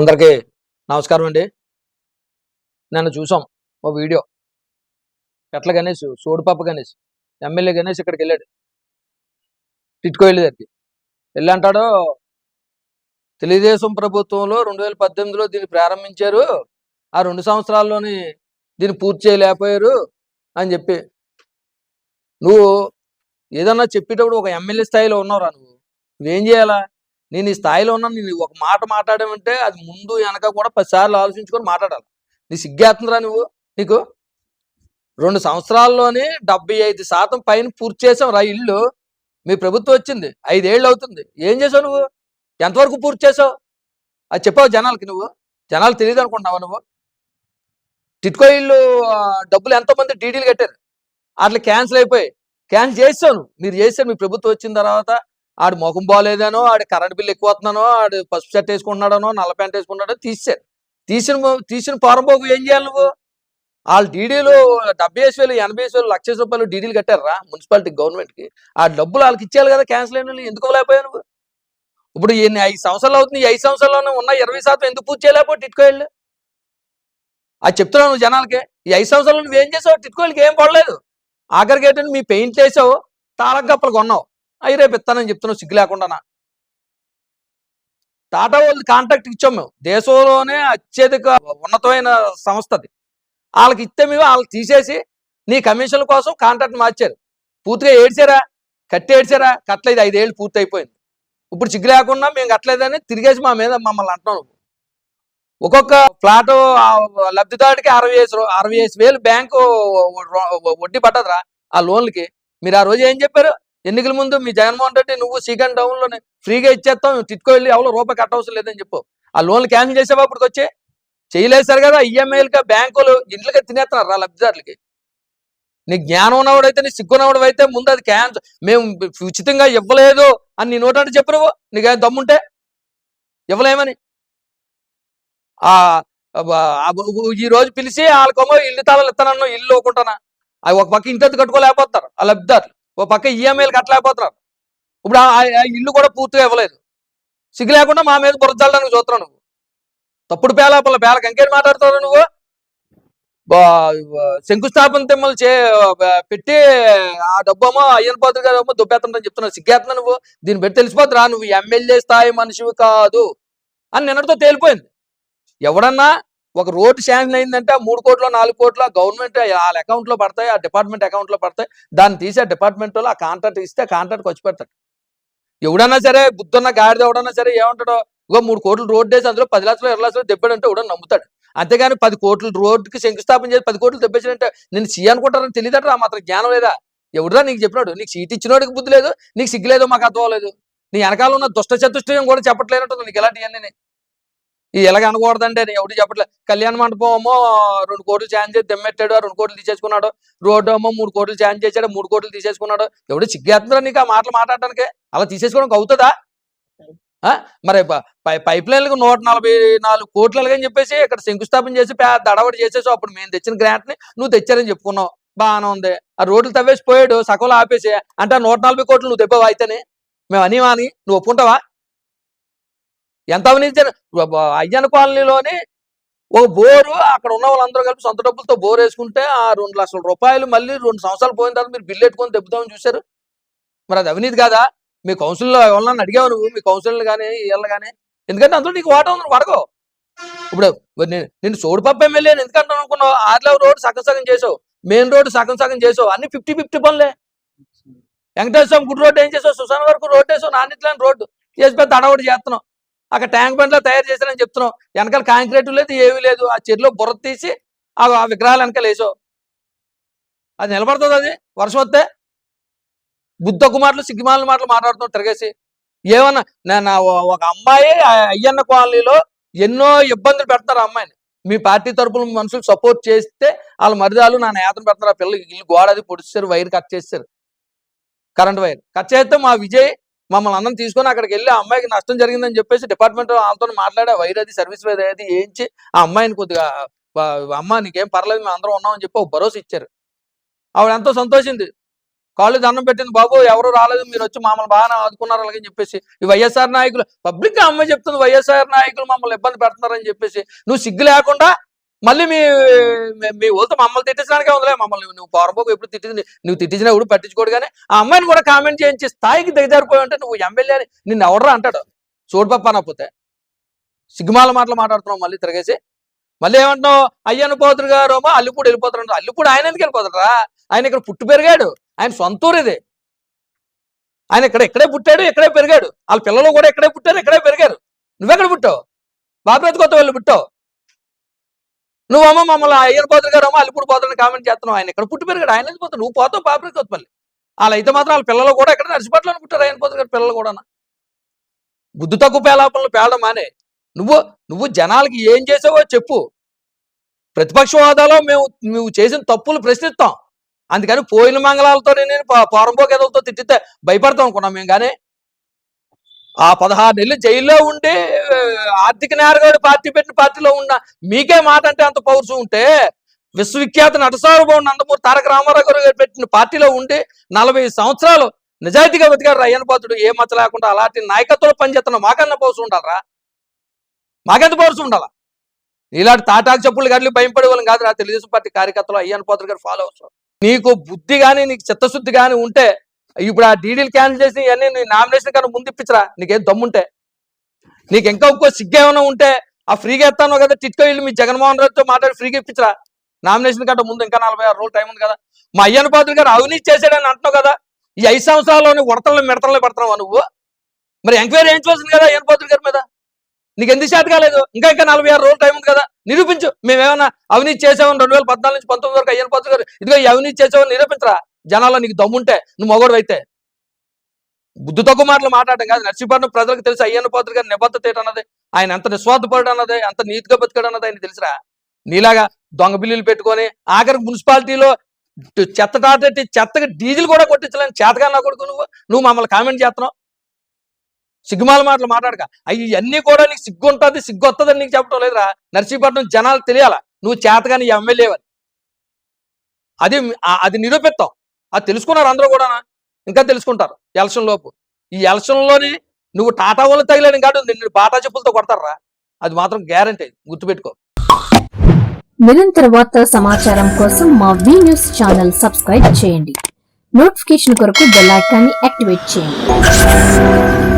అందరికీ నమస్కారం అండి. నిన్న చూసాం ఓ వీడియో. ఎట్ల గణేష్ సోడిపాప గణేష్ ఎమ్మెల్యే గణేష్ ఇక్కడికి వెళ్ళాడు. టిట్కో వెళ్ళేదానికి దగ్గరికి. వెళ్ళి అంటాడు తెలుగుదేశం ప్రభుత్వంలో రెండు వేల పద్దెనిమిదిలో దీన్ని ప్రారంభించారు. ఆ రెండు సంవత్సరాల్లోని దీన్ని పూర్తి చేయలేకపోయారు అని చెప్పి. నువ్వు ఏదన్నా చెప్పేటప్పుడు ఒక ఎమ్మెల్యే స్థాయిలో ఉన్నావురా నువ్వు. నువ్వేం చేయాలా? నేను ఈ స్థాయిలో ఉన్నా నేను ఒక మాట మాట్లాడమంటే అది ముందు వెనక కూడా పదిసార్లు ఆలోచించుకొని మాట్లాడాలి. నీ సిగ్గేస్తుందిరా నువ్వు? నీకు రెండు సంవత్సరాల్లోనే డెబ్బై ఐదు శాతం పైన పూర్తి చేసాం రా ఇల్లు. మీ ప్రభుత్వం వచ్చింది ఐదేళ్ళు అవుతుంది. ఏం చేసావు నువ్వు? ఎంతవరకు పూర్తి చేసావు? అది చెప్పావు జనాలకి నువ్వు. జనాలు తెలియదు అనుకుంటున్నావా నువ్వు? టిట్కో ఇల్లు డబ్బులు ఎంతోమంది డీడీలు కట్టారు. అట్లా క్యాన్సిల్ అయిపోయి క్యాన్సిల్ చేసావు మీరు చేశారు మీ ప్రభుత్వం వచ్చిన తర్వాత ఆడు ముఖం బాగాలేదనో ఆడు కరెంట్ బిల్లు ఎక్కువ వస్తున్నానో ఆడు పసుపు షర్ట్ వేసుకుంటున్నాడనో నల్ల ప్యాంట్ వేసుకుంటున్నాడో తీసారు తీసిన తీసిన తీసిన పోరంపోకు ఏం చేయాలి నువ్వు? వాళ్ళు డీడీలు డెబ్బై వేసి వేలు ఎనభై వేసి వేలు లక్ష రూపాయలు డీడీలు కట్టారా మున్సిపాలిటీ గవర్నమెంట్కి. ఆ డబ్బులు వాళ్ళకి ఇచ్చేయాలి కదా క్యాన్సిల్ అయిన వాళ్ళు ఎందుకు లేకపోయావు నువ్వు? ఇప్పుడు ఎన్ని ఐదు సంవత్సరాలు అవుతుంది ఐదు సంవత్సరాల్లోనే ఉన్న ఇరవై శాతం ఎందుకు పూర్తి చేయలేకపోతే టిట్కోయిళ్ళు అది చెప్తున్నావు నువ్వు జనాలకి. ఈ ఐదు సంవత్సరాలు నువ్వు ఏం చేసావు టిట్కోయిలకి ఏం పడలేదు. ఆఖరికి ఏంటంటే మీ పెయింట్ వేసావు తాళం కప్పలు కొన్నావు. అవి రేపు ఇస్తానని చెప్తున్నావు సిగ్గు లేకుండా టాటా వాళ్ళు కాంట్రాక్ట్ ఇచ్చాం మేము. దేశంలోనే అత్యధిక ఉన్నతమైన సంస్థ అది. వాళ్ళకి ఇస్తే మేము వాళ్ళకి తీసేసి నీ కమిషన్ల కోసం కాంట్రాక్ట్ మార్చారు. పూర్తిగా ఏడ్చారా? కట్టి ఏడ్చారా? కట్టలేదు. ఐదేళ్ళు పూర్తి అయిపోయింది ఇప్పుడు సిగ్గు లేకుండా మేము కట్టలేదని తిరిగేసి మా మీద మమ్మల్ని అంటున్నాం ఒక్కొక్క ఫ్లాట్ లబ్ధిదారుడికి అరవై వేసు అరవై వేలు బ్యాంకు వడ్డీ పట్టదురా ఆ లోన్లకి. మీరు ఆ రోజు ఏం చెప్పారు? ఎన్నికల ముందు మీ జగన్మోహన్ రెడ్డి నువ్వు సీకండ్ డౌన్లోనే ఫ్రీగా ఇచ్చేస్తాం టిట్కో వెళ్ళి ఎవరో రూపాయి కట్టవసరం లేదని చెప్పు. ఆ లోన్లు క్యాన్సిల్ చేసావా ఇప్పుడు వచ్చి? చేయలేసారు కదా ఈఎంఐలుగా బ్యాంకులు ఇంట్లోకి తినేస్తున్నారు ఆ లబ్ధిదారులకి. నీ జ్ఞానం ఉన్నవాడైతే నీ సిగ్గున్నవాడు అయితే ముందు అది క్యాన్సిల్. మేము ఉచితంగా ఇవ్వలేదు అని నీ నోటంటే చెప్పు నువ్వు. నీకేం దమ్ముంటే ఇవ్వలేమని. ఆ అబ్బ- ఈ రోజు పిలిచి వాళ్ళకేమో ఇల్లు తాళాలు ఇస్తానన్నా ఇల్లు ఒకుంటానా అవి ఒక పక్క ఇంటి కట్టుకోలేకపోతారు ఆ లబ్ధిదారులు. ఓ పక్క ఈఎంఐలు కట్టలేకపోతున్నారు ఇప్పుడు ఆ ఆ ఇల్లు కూడా పూర్తిగా ఇవ్వలేదు. సిగ్గు లేకుండా మా మీద బురదల్లడానికి చూస్తున్నావు నువ్వు. తప్పుడు పేలాపల్ల పేలకి ఇంకేం మాట్లాడుతున్నావు నువ్వు. బా- శంకుస్థాపన తిమ్మలు చే పెట్టి ఆ డబ్బమో అయ్యన్ పాత్ర గారు ఏమో దుబ్బేస్తుందని చెప్తున్నావు. సిగ్గేస్తున్నా నువ్వు. దీన్ని పెట్టి తెలిసిపోతురా నువ్వు ఎమ్మెల్యే స్థాయి మనిషివి కాదు. అని నిన్నటితో తేలిపోయింది. ఎవడన్నా ఒక రోడ్డు శాంక్షన్ అయిందంటే మూడు కోట్లు నాలుగు కోట్ల గవర్నమెంట్ వాళ్ళ అకౌంట్లో పడతాయి ఆ డిపార్ట్మెంట్ అకౌంట్లో పడతాయి. దాన్ని తీసే ఆ డిపార్ట్మెంట్ వాళ్ళు ఆ కాంట్రాక్ట్ ఇస్తే కాంట్రాక్ట్ వచ్చి పెడతాడు ఎవడన్నా సరే బుద్ధున్న గాడిద ఎవడన్నా సరే ఏమంటాడో ఇగో మూడు కోట్లు రోడ్డు వేసి అందులో పది లక్షలు ఇరవై లక్షలు దెబ్బాడంటే ఎవడన్నా నమ్ముతాడు. అంతేగాని పది కోట్లు రోడ్డుకి శంకుస్థాపన చేసి పది కోట్లు దెబ్బేసాడంటే నేను సీ అనుకుంటానని తెలియదట ఆ మాత్రం జ్ఞానం లేదా? ఎవడురా నీకు చెప్పినాడు? నీకు సీట్ ఇచ్చినోడికి బుద్ధి లేదు నీకు సిగ్గులేదో మాకు అర్థం అవ్వలేదు. నీ వెనకాల ఉన్న దుష్ట చతుష్టయం కూడా చెప్పట్లేనట్టుంది నీకు ఇలాంటివన్నీ ఈ ఎలాగ అనకూడదంటే నేను ఎవడు చెప్పట్లేదు కళ్యాణ మండపం ఏమో రెండు కోట్లు ఛాన్స్ చేసి దెమ్మెట్టాడు రెండు కోట్లు తీసేసుకున్నాడు. రోడ్డు ఏమో మూడు కోట్లు ఛాన్స్ చేశాడు మూడు కోట్లు తీసేసుకున్నాడు. ఎవడు సిగ్గేస్తుందా నీకు ఆ మాటలు మాట్లాడడానికి అలా తీసేసుకోవడానికి అవుతుందా? ఆ? మరి పై పైప్ లైన్లకు నూట నలభై నాలుగు కోట్లు అని చెప్పేసి ఇక్కడ శంకుస్థాపన చేసి పెద్ద అడవడి చేసేసావు. అప్పుడు మేము తెచ్చిన గ్రాంట్ని నువ్వు తెచ్చారని చెప్పుకున్నావు. బాగానే ఉంది. ఆ రోడ్లు తవ్వేసి పోయాడు సగంలో ఆపేసి. అంటే నూట నలభై కోట్లు నువ్వు తెప్పావా అయితేనే? మేము అని అని. నువ్వు ఒప్పుకుంటావా? ఎంత అవినీతి అయ్యన్న కాలనీలోని ఒక బోరు అక్కడ ఉన్న వాళ్ళందరూ కలిపి సొంత డబ్బులతో బోర్ వేసుకుంటే ఆ రెండు లక్షల రూపాయలు మళ్ళీ రెండు సంవత్సరాలు పోయిన తర్వాత మీరు బిల్లు పెట్టుకొని తెప్పుదామని చూశారు. మరి అది అవినీతి కాదా? మీ కౌన్సిల్లో ఎవరన్నా అడిగావు నువ్వు మీ కౌన్సిల్ కానీ వీళ్ళు కానీ ఎందుకంటే అందులో నీకు వాటా ఉంది అడగో. ఇప్పుడు నేను సోడిపప్ప ఎమ్మెల్యే ఎందుకంటే అనుకున్నావు? ఆర్లవ్ రోడ్ సగం సగం చేసావు మెయిన్ రోడ్ సగం సగం చేసావు అన్ని ఫిఫ్టీ ఫిఫ్టీ పనులే. వెంకటేశ్వర గుడి రోడ్డు ఏం చేసావు? సుశాన్ వరకు రోడ్డు వేసావు నాన్నిట్లాని రోడ్డు. చేసి పెద్ద అడవడి చేస్తున్నావు. అక్కడ ట్యాంక్ బండ్లో తయారు చేశారని చెప్తున్నావు వెనకాల కాంక్రీట్ లేదు ఏమీ లేదు. ఆ చెరులో బుర్ర తీసి ఆ ఆ విగ్రహాలు వెనకాల వేసావు. అది నిలబడుతుంది అది? వర్షం వస్తే? బుద్ధ కుమార్లు సిగ్గిమాల మాటలు మాట్లాడుతున్నావు తిరగేసి. ఏమన్నా నేను ఒక అమ్మాయి ఆ అయ్యన్న కాలనీలో ఎన్నో ఇబ్బందులు పెడతారు అమ్మాయిని. మీ పార్టీ తరపున మనుషులు సపోర్ట్ చేస్తే వాళ్ళ మరిదాలు నా నేతను పెడతారు ఆ పిల్లలు ఇల్లు గోడ అది పొడిచారు వైర్ కట్ చేస్తారు. Current wire. కట్ చేస్తే మా విజయ్ మమ్మల్ని అందరం తీసుకొని అక్కడికి వెళ్ళి ఆ అమ్మాయికి నష్టం జరిగిందని చెప్పేసి డిపార్ట్మెంట్ వాళ్ళతో మాట్లాడే వైరది వైర్ అది సర్వీస్ వైర్ అది వేయించి ఆ అమ్మాయిని కొద్దిగా అమ్మ నీకేం పర్లేదు మేము అందరం ఉన్నామని చెప్పి ఒక భరోసా ఇచ్చారు. ఆవిడ ఎంతో సంతోషింది. కాళ్ళు దండం పెట్టింది బాబు ఎవరు రాలేదు మీరు వచ్చి మమ్మల్ని బాగా ఆదుకున్నారు అలాగని చెప్పేసి. ఈ వైఎస్ఆర్ నాయకులు పబ్లిక్ అమ్మాయి చెప్తుంది వైఎస్ఆర్ నాయకులు మమ్మల్ని ఇబ్బంది పెడుతున్నారని చెప్పేసి. నువ్వు సిగ్గు లేకుండా మళ్ళీ మీ మీ- మీ మమ్మల్ని తిట్టించడానికే ఉందిలే. మమ్మల్ని నువ్వు పౌరంపోకు ఎప్పుడు తిట్టి నువ్వు తిట్టించినా ఎప్పుడు పట్టించుకోడు కానీ ఆ అమ్మాయిని కూడా కామెంట్ చేయించి స్థాయికి దిగజారిపోయి ఉంటే నువ్వు ఎమ్మెల్యే అని నిన్ను ఎవడరా అంటాడు? చూడపప్ప అనకపోతే. సిగ్మాల మాటలు మాట్లాడుతున్నావు మళ్ళీ తిరగేసి. మళ్ళీ ఏమంటున్నావు? అయ్యను పోతురు గారు ఏమో అల్లిపూడి వెళ్ళిపోతారు అల్లిపూడి ఆయన ఎందుకు వెళ్ళిపోతారా ఆయన ఇక్కడ పుట్టి పెరిగాడు. ఆయన సొంత ఊరు ఇది. ఆయన ఇక్కడ ఇక్కడే పుట్టాడు ఇక్కడే పెరిగాడు. వాళ్ళ పిల్లలు కూడా ఇక్కడే పుట్టారు ఇక్కడే పెరిగారు. నువ్వెక్కడ పుట్టావు? బాబు కొత్త వాళ్ళు పుట్టావు. నువ్వమ్మ మమ్మల్ని అయ్యర్ పోతురు గారు అమ్మ అల్లిపూడి పోతారని కామెంట్ చేస్తున్నావు. ఆయన ఇక్కడ పుట్టి పెరిగాడు ఆయన పోతాడు నువ్వు పోతావు పాపరికి కొత్తపల్లి అలా అయితే మాత్రం వాళ్ళ పిల్లలు కూడా ఇక్కడ నర్సిపట్లలో పుట్టారు ఆయన పోతురు గారు పిల్లలు కూడా బుద్ధి తక్కువ పేలాపనలు పేలడం మానే. నువ్వు నువ్వు జనాలకి ఏం చేసావో చెప్పు. ప్రతిపక్ష హోదాలో మేము నువ్వు చేసిన తప్పులు ప్రశ్నిస్తాం. అందుకని పోయిన మంగళాలతో నేను పోరంపోక తిట్టితే భయపడతాం అనుకున్నాం మేము. కానీ ఆ పదహారు నెలలు జైల్లో ఉండి ఆర్థిక నేరగాడి పార్టీ పెట్టిన పార్టీలో ఉన్న మీకే మాట అంటే అంత పౌరుషం ఉంటే విశ్వవిఖ్యాత నటసార్వభౌమ నందమూరి తారక రామారావు గారు పెట్టిన పార్టీలో ఉండి నలభై సంవత్సరాలు నిజాయితీగా బతికాడు అయ్యన్న పాత్రుడు ఏ మచ్చ లేకుండా అలాంటి నాయకత్వంలో పనిచేస్తున్న మాకన్నా పౌరుషం ఉండాలరా? మాకెంత పౌరుషం ఉండాలా? ఇలాంటి తాటాకు చెప్పులు కానీ భయపడే వాళ్ళం కాదు నా తెలుగుదేశం పార్టీ కార్యకర్తలు అయ్యన్న పాత్ర గారు ఫాలో అవుతారు నీకు బుద్ధి కానీ నీకు చిత్తశుద్ధి కానీ ఉంటే ఇప్పుడు ఆ డీడీలు క్యాన్సిల్ చేసి ఇవన్నీ నీ నామినేషన్ కన్నా ముందు ఇప్పించరా? నీకేం దమ్ముంటే? నీకు ఇంకా ఇంకో సిగ్గేమైనా ఉంటే ఆ ఫ్రీగా ఎత్తాను కదా టిట్కో ఇల్లు మీ జగన్మోహన్ రెడ్డితో మాట్లాడి ఫ్రీగా ఇప్పించరా? నామినేషన్ కంటే ముందు ఇంకా నలభై ఆరు రోజులు టైం ఉంది కదా. మా అయ్యన్న పాత్ర గారు అవినీతి చేశాడని అంటున్నావు కదా. ఈ ఐదు సంవత్సరాల్లోనే ఉడతల్లో మిడతలు పెడుతున్నావా నువ్వు? మరి ఎంక్వైరీ ఏం కదా అయ్యన్న పాత్ర గారి మీద? నీకు ఎందుకు చేత కాలేదు? ఇంకా ఇంకా నలభై ఆరు రోజులు టైం ఉంది కదా. నిరూపించు. మేమేమన్నా అవినీతి చేసామని రెండు వేల పద్నాలుగు నుంచి పంతొమ్మిది వరకు అయ్యన్న పాత్ర గారు ఇదిగో అవినీతి చేసామని నిరూపించరా? జనాల్లో నీకు దమ్ముంటే నువ్వు మొగడు అయితే బుద్ధి తక్కువ మాటలు మాట్లాడటం కాదు. నర్సీపట్నం ప్రజలకు తెలిసి అయ్యన్న పాత్ర గారి నిబద్ధత ఏంటన్నది ఆయన ఎంత నిస్వార్థపడు అన్నది ఎంత నీతిగా బతికాడు అన్నది ఆయన తెలుసురా. నీలాగా దొంగ బిల్లులు పెట్టుకొని ఆఖరికి మున్సిపాలిటీలో చెత్త టాటెట్టి చెత్తకి డీజిల్ కూడా కొట్టించలేని చేతగా నా కొడుకు నువ్వు. నువ్వు మమ్మల్ని కామెంట్ చేస్తున్నావు. సిగ్గుమాల మాటలు మాట్లాడక. అవి అన్నీ కూడా నీకు సిగ్గు ఉంటుంది సిగ్గు వస్తుందని నీకు చెప్పడం లేదురా. నర్సీపట్నం జనాలు తెలియాలా? నువ్వు చేతగాని ఎమ్మెల్యే అని అది అది నిరూపిస్తాం అది తెలుసుకున్నారు అందరూ కూడా ఇంకా తెలుసుకుంటారు. ఎలక్షన్ లోపు. ఈ ఎలక్షన్లోనే నువ్వు టాటా వాళ్ళు తగిలేని కాదు నిన్ను బాటా చెప్పులతో కొడతారా? అది మాత్రం గ్యారంటీ గుర్తుపెట్టుకో. నిరంతర వార్తా సమాచారం కోసం మా వి న్యూస్ ఛానల్ సబ్స్క్రైబ్ చేయండి. నోటిఫికేషన్ కొరకు బెల్ ఐకాన్ని యాక్టివేట్ చేయండి.